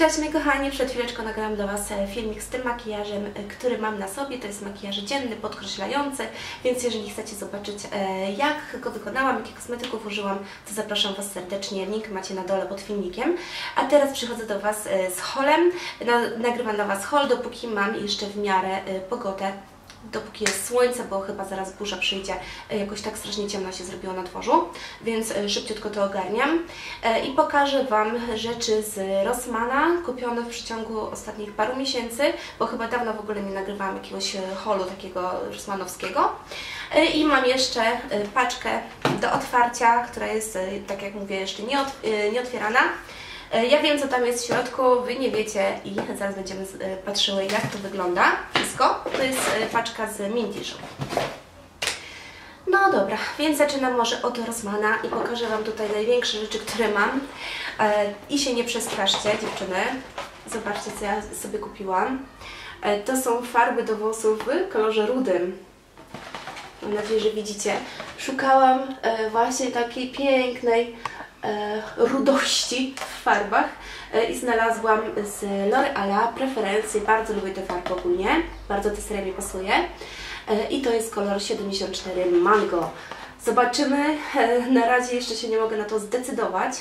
Cześć moi kochani, przed chwileczką nagrałam dla Was e, filmik z tym makijażem, e, który mam na sobie. To jest makijaż dzienny, podkreślający, więc jeżeli chcecie zobaczyć e, jak go wykonałam, jakich kosmetyków użyłam, to zapraszam Was serdecznie. Link macie na dole pod filmikiem. A teraz przychodzę do Was z holem. Nagrywam dla Was hol, dopóki mam jeszcze w miarę pogodę dopóki jest słońce, bo chyba zaraz burza przyjdzie, e, jakoś tak strasznie ciemno się zrobiło na dworzu, więc e, szybciutko to ogarniam e, i pokażę Wam rzeczy z Rossmana, kupione w przeciągu ostatnich paru miesięcy, bo chyba dawno w ogóle nie nagrywałam jakiegoś holu takiego rossmanowskiego. I mam jeszcze paczkę do otwarcia, która jest, tak jak mówię, jeszcze nieotwierana. E, ja wiem, co tam jest w środku, Wy nie wiecie i zaraz będziemy e, patrzyły, jak to wygląda wszystko. To jest e, paczka z Minty No dobra, więc zaczynam może od Rosmana i pokażę Wam tutaj największe rzeczy, które mam. I się nie przestraszcie, dziewczyny. Zobaczcie, co ja sobie kupiłam. To są farby do włosów w kolorze rudym. Mam nadzieję, że widzicie. Szukałam właśnie takiej pięknej, e, rudości w farbach e, i znalazłam z L'Oreala preferencje. Bardzo lubię te farby ogólnie, bardzo ta seria mi pasuje. E, I to jest kolor 74 Mango. Zobaczymy, e, na razie jeszcze się nie mogę na to zdecydować.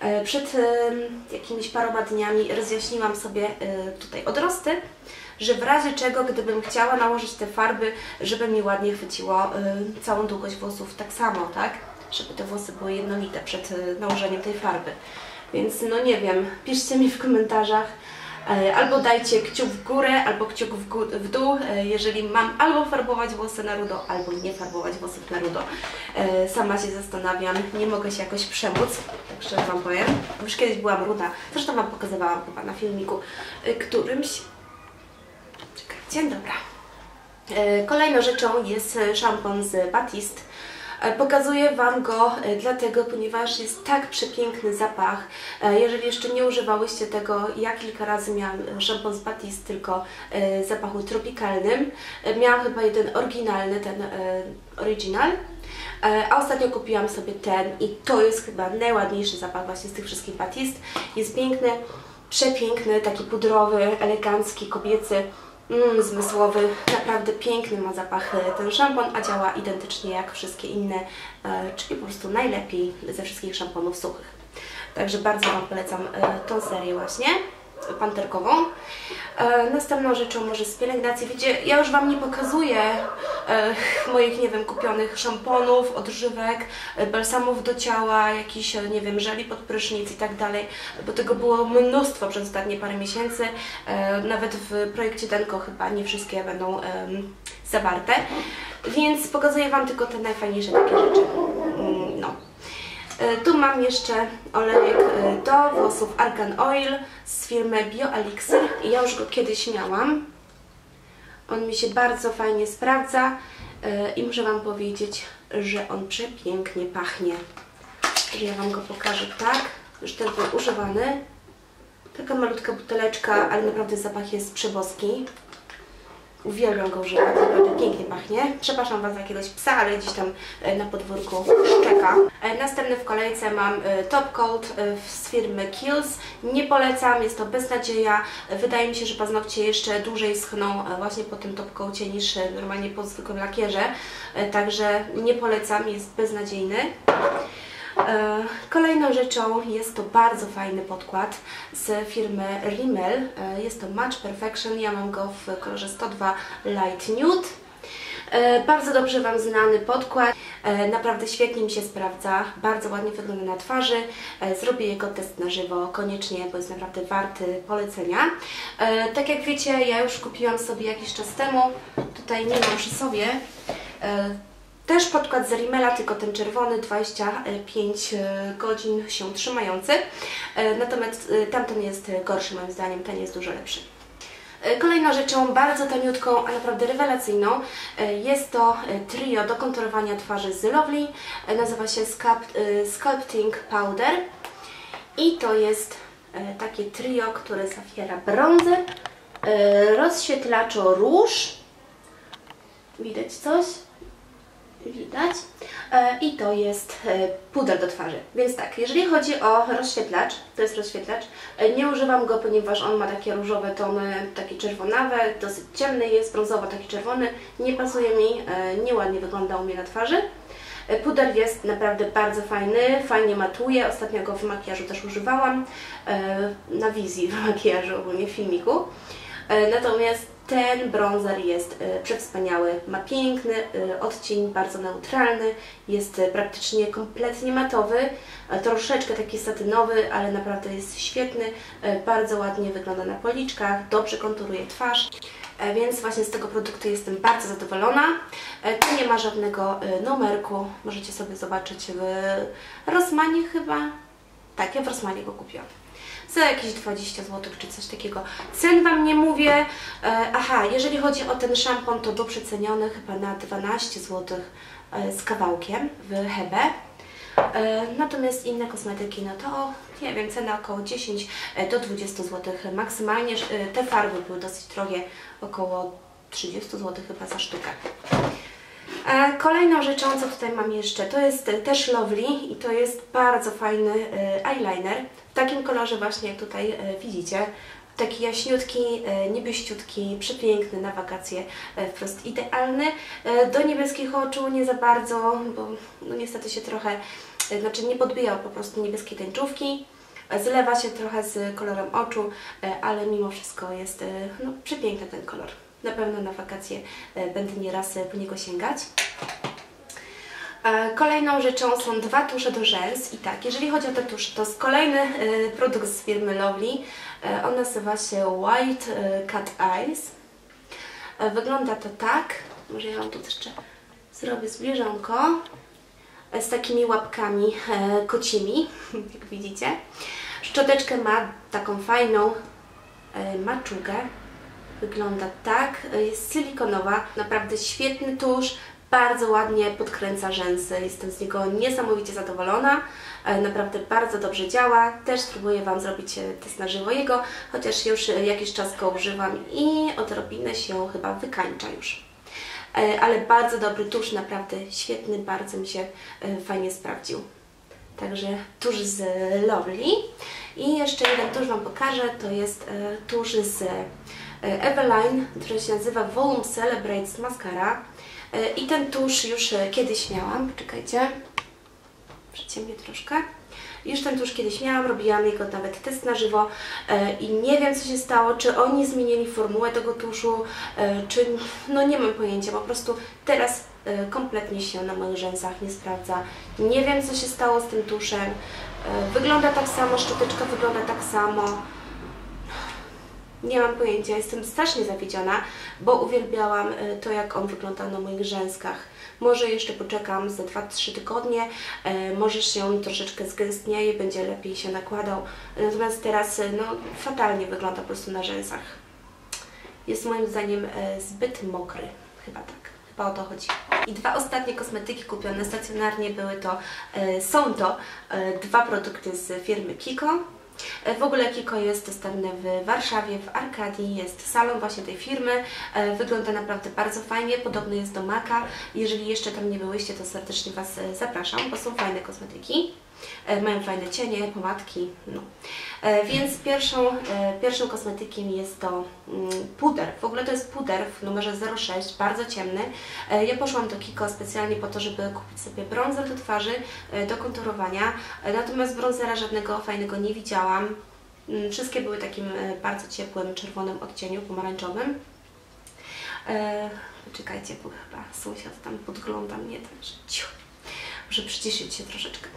E, przed e, jakimiś paroma dniami rozjaśniłam sobie tutaj odrosty, że w razie czego, gdybym chciała nałożyć te farby, żeby mi ładnie chwyciło całą długość włosów tak samo, tak? Żeby te włosy były jednolite przed e, nałożeniem tej farby. Więc no nie wiem, piszcie mi w komentarzach, e, albo dajcie kciuk w górę, albo kciuk w, w dół, e, jeżeli mam albo farbować włosy na rudo, albo nie farbować włosów na rudo. Sama się zastanawiam, nie mogę się jakoś przemóc, tak szczerze Wam powiem. Już kiedyś byłam ruda, zresztą Wam pokazywałam chyba na filmiku którymś. Czekajcie, dobra. Kolejną rzeczą jest szampon z Batiste pokazuję Wam go e, dlatego, ponieważ jest tak przepiękny zapach. E, jeżeli jeszcze nie używałyście tego, ja kilka razy miałam szampon z Batiste, tylko zapachu tropikalnym. Miałam chyba jeden oryginalny, ten original. A ostatnio kupiłam sobie ten i to jest chyba najładniejszy zapach właśnie z tych wszystkich Batiste. Jest piękny, przepiękny, taki pudrowy, elegancki, kobiecy mm, zmysłowy, naprawdę piękny ma zapach e, ten szampon, a działa identycznie jak wszystkie inne, e, czyli po prostu najlepiej ze wszystkich szamponów suchych. Także bardzo Wam polecam e, tą serię właśnie panterkową. E, następną rzeczą może z pielęgnacji. Ja już Wam nie pokazuję e, moich, nie wiem, kupionych szamponów, odżywek, e, balsamów do ciała, jakichś, nie wiem, żeli pod prysznic i tak dalej, bo tego było mnóstwo przez ostatnie parę miesięcy. Nawet w projekcie Denko chyba nie wszystkie będą zawarte. Więc pokazuję Wam tylko te najfajniejsze takie rzeczy. E, tu mam jeszcze olejek e, do włosów Argan Oil z firmy BioElixir. Ja już go kiedyś miałam. On mi się bardzo fajnie sprawdza e, i muszę Wam powiedzieć, że on przepięknie pachnie. Ja Wam go pokażę tak. Już ten był używany. Taka malutka buteleczka, ale naprawdę zapach jest przeboski. Uwielbiam go używać, naprawdę pięknie pachnie. Przepraszam Was za jakiegoś psa, ale gdzieś tam e, na podwórku czeka. E, następny w kolejce mam e, Top Coat z firmy Kills. Nie polecam, jest to beznadzieja. Wydaje mi się, że paznokcie jeszcze dłużej schną właśnie po tym Top Coatie niż normalnie po zwykłym lakierze. Także nie polecam, jest beznadziejny. E, kolejną rzeczą jest to bardzo fajny podkład z firmy Rimmel. E, jest to Match Perfection, ja mam go w kolorze 102 Light Nude. E, bardzo dobrze Wam znany podkład, naprawdę świetnie mi się sprawdza, bardzo ładnie wygląda na twarzy. Zrobię jego test na żywo koniecznie, bo jest naprawdę warty polecenia. Tak jak wiecie, ja już kupiłam sobie jakiś czas temu, tutaj nie mam przy sobie, też podkład z Rimmela, tylko ten czerwony, 25 e, godzin się trzymający. E, natomiast e, tamten jest gorszy moim zdaniem, ten jest dużo lepszy. Kolejną rzeczą bardzo taniutką, a naprawdę rewelacyjną jest to trio do konturowania twarzy z Lovely. Nazywa się Sculpting Powder i to jest takie trio, które zawiera brązy, rozświetlaczo róż, widać coś? Widać. E, I to jest e, puder do twarzy. Więc tak, jeżeli chodzi o rozświetlacz, to jest rozświetlacz, e, nie używam go, ponieważ on ma takie różowe tony, takie czerwonawe, dosyć ciemny jest, brązowo taki czerwony, nie pasuje mi, nieładnie wygląda u mnie na twarzy. Puder jest naprawdę bardzo fajny, fajnie matuje, ostatnio go w makijażu też używałam, na wizji w makijażu, ogólnie w filmiku. Natomiast ten bronzer jest e, przewspaniały, ma piękny e, odcień, bardzo neutralny, jest e, praktycznie kompletnie matowy, troszeczkę taki satynowy, ale naprawdę jest świetny, bardzo ładnie wygląda na policzkach, dobrze konturuje twarz. Więc właśnie z tego produktu jestem bardzo zadowolona. Tu nie ma żadnego numerku, możecie sobie zobaczyć w Rosmanie chyba. Tak, ja w Rosmanie go kupiłam za jakieś 20 zł czy coś takiego. Cen Wam nie mówię. E, aha, jeżeli chodzi o ten szampon, to był przeceniony chyba na 12 zł e, z kawałkiem w Hebe. E, natomiast inne kosmetyki, no to nie wiem, cena około 10 do 20 zł maksymalnie. Te farby były dosyć drogie, około 30 zł chyba za sztukę. Kolejną rzeczą, co tutaj mam jeszcze, to jest też Lovely i to jest bardzo fajny eyeliner takim kolorze właśnie jak tutaj e, widzicie. Taki jaśniutki, e, niebieściutki, przepiękny na wakacje, e, wprost idealny. Do niebieskich oczu nie za bardzo, bo no niestety się trochę, znaczy nie podbijał po prostu niebieskiej tęczówki. Zlewa się trochę z kolorem oczu, ale mimo wszystko jest no, przepiękny ten kolor. Na pewno na wakacje będę nieraz po niego sięgać. E, kolejną rzeczą są dwa tusze do rzęs i tak, jeżeli chodzi o te tusze, to jest kolejny e, produkt z firmy Lovely. E, on nazywa się White Cat Eyes. Wygląda to tak, może ja Wam tu jeszcze zrobię zbliżonko, z takimi łapkami kocimi, jak widzicie. Szczoteczkę ma taką fajną maczugę, wygląda tak, jest silikonowa, naprawdę świetny tusz, bardzo ładnie podkręca rzęsy. Jestem z niego niesamowicie zadowolona. E, naprawdę bardzo dobrze działa. Też spróbuję Wam zrobić e, test na żywo jego, chociaż już e, jakiś czas go używam i odrobinę się chyba wykańcza już. Ale bardzo dobry tusz, naprawdę świetny, bardzo mi się fajnie sprawdził. Także tusz z Lovely. I jeszcze jeden tusz Wam pokażę, to jest tusz z Eveline, który się nazywa Volume Celebrates Mascara. E, I ten tusz już e, kiedyś miałam, poczekajcie, przyciemnię troszkę. Już ten tusz kiedyś miałam, robiłam jego nawet test na żywo e, i nie wiem co się stało, czy oni zmienili formułę tego tuszu, czy no nie mam pojęcia, po prostu teraz kompletnie się na moich rzęsach nie sprawdza. Nie wiem co się stało z tym tuszem, wygląda tak samo, szczoteczka wygląda tak samo. Nie mam pojęcia, jestem strasznie zawiedziona, bo uwielbiałam y, to, jak on wygląda na moich rzęskach. Może jeszcze poczekam za 2-3 tygodnie, y, może się troszeczkę zgęstnieje, będzie lepiej się nakładał. Natomiast teraz y, no, fatalnie wygląda po prostu na rzęsach. Jest moim zdaniem zbyt mokry, chyba tak. Chyba o to chodzi. I dwa ostatnie kosmetyki kupione stacjonarnie były to, są to dwa produkty z firmy Kiko. E, w ogóle Kiko jest dostępny w Warszawie, w Arkadii, jest salon właśnie tej firmy. E, wygląda naprawdę bardzo fajnie, podobny jest do Maka. Jeżeli jeszcze tam nie byłyście, to serdecznie Was e, zapraszam, bo są fajne kosmetyki. Mają fajne cienie, pomadki, no. Więc pierwszą, pierwszym kosmetykiem jest to mm, puder. W ogóle to jest puder w numerze 06, bardzo ciemny. Ja poszłam do Kiko specjalnie po to, żeby kupić sobie bronzer do twarzy, do konturowania. Natomiast bronzera żadnego fajnego nie widziałam. Mm, wszystkie były takim bardzo ciepłym, czerwonym odcieniu, pomarańczowym. Czekajcie, bo chyba sąsiad tam podgląda mnie, także ciu muszę przyciszyć się troszeczkę.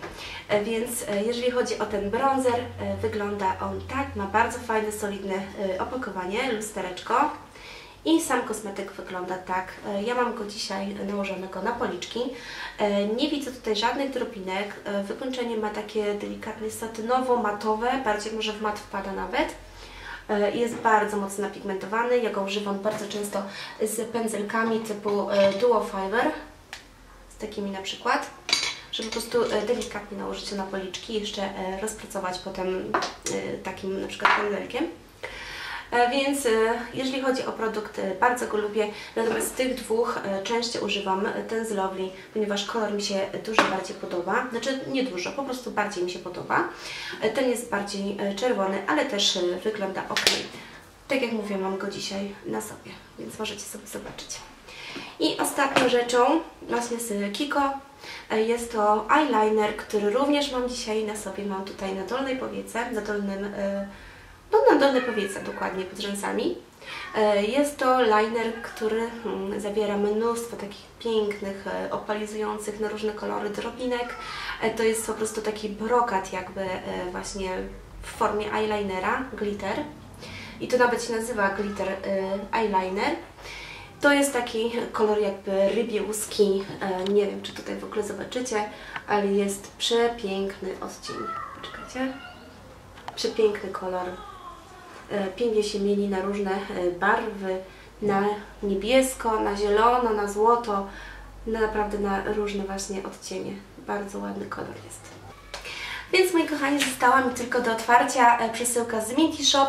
E, więc e, jeżeli chodzi o ten bronzer, e, wygląda on tak, ma bardzo fajne, solidne opakowanie, lustereczko. I sam kosmetyk wygląda tak. Ja mam go dzisiaj nałożonego na policzki. Nie widzę tutaj żadnych drobinek. Wykończenie ma takie delikatnie satynowo-matowe, bardziej może w mat wpada nawet. Jest bardzo mocno napigmentowany. Ja go używam bardzo często z pędzelkami typu Duo Fiber. Z takimi na przykład po prostu e, delikatnie nałożyć to na policzki i jeszcze e, rozpracować potem e, takim na przykład pędzelkiem. E, Więc jeżeli chodzi o produkt, bardzo go lubię, natomiast z tych dwóch częściej używam ten z Lovely, ponieważ kolor mi się dużo bardziej podoba, znaczy nie dużo, po prostu bardziej mi się podoba. Ten jest bardziej czerwony, ale też wygląda ok. Tak jak mówię, mam go dzisiaj na sobie, więc możecie sobie zobaczyć. I ostatnią rzeczą, właśnie z Kiko, jest to eyeliner, który również mam dzisiaj na sobie. Mam tutaj na dolnej powiece, na dolnym, e, no na dolnej powiece dokładnie, pod rzęsami. E, Jest to liner, który hmm, zawiera mnóstwo takich pięknych, e, opalizujących na różne kolory drobinek. E, To jest po prostu taki brokat jakby e, właśnie w formie eyelinera, glitter. I to nawet się nazywa glitter e, eyeliner. To jest taki kolor jakby rybiełuski, e, nie wiem czy tutaj w ogóle zobaczycie, ale jest przepiękny odcień. Poczekajcie. Przepiękny kolor. E, Pięknie się mieli na różne e, barwy, na niebiesko, na zielono, na złoto, na naprawdę na różne właśnie odcienie. Bardzo ładny kolor jest. Więc moi kochani, została mi tylko do otwarcia e, przesyłka z Minty Shop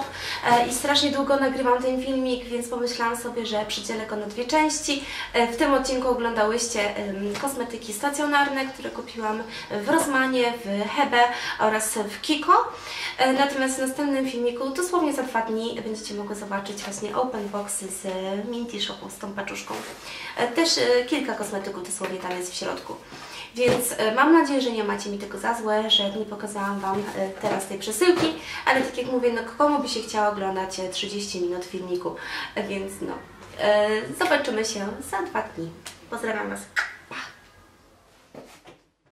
e, i strasznie długo nagrywam ten filmik, więc pomyślałam sobie, że przydzielę go na dwie części. E, W tym odcinku oglądałyście kosmetyki stacjonarne, które kupiłam w Rozmanie, w Hebe oraz w Kiko. Natomiast w następnym filmiku, dosłownie za dwa dni, będziecie mogły zobaczyć właśnie open boxy z Minty Shopu, z tą paczuszką. Też kilka kosmetyków dosłownie tam jest w środku. Więc e, mam nadzieję, że nie macie mi tego za złe, że nie pokazałam Wam e, teraz tej przesyłki, ale tak jak mówię, no komu by się chciało oglądać e, 30 minut filmiku, E, więc no, e, zobaczymy się za dwa dni. Pozdrawiam Was.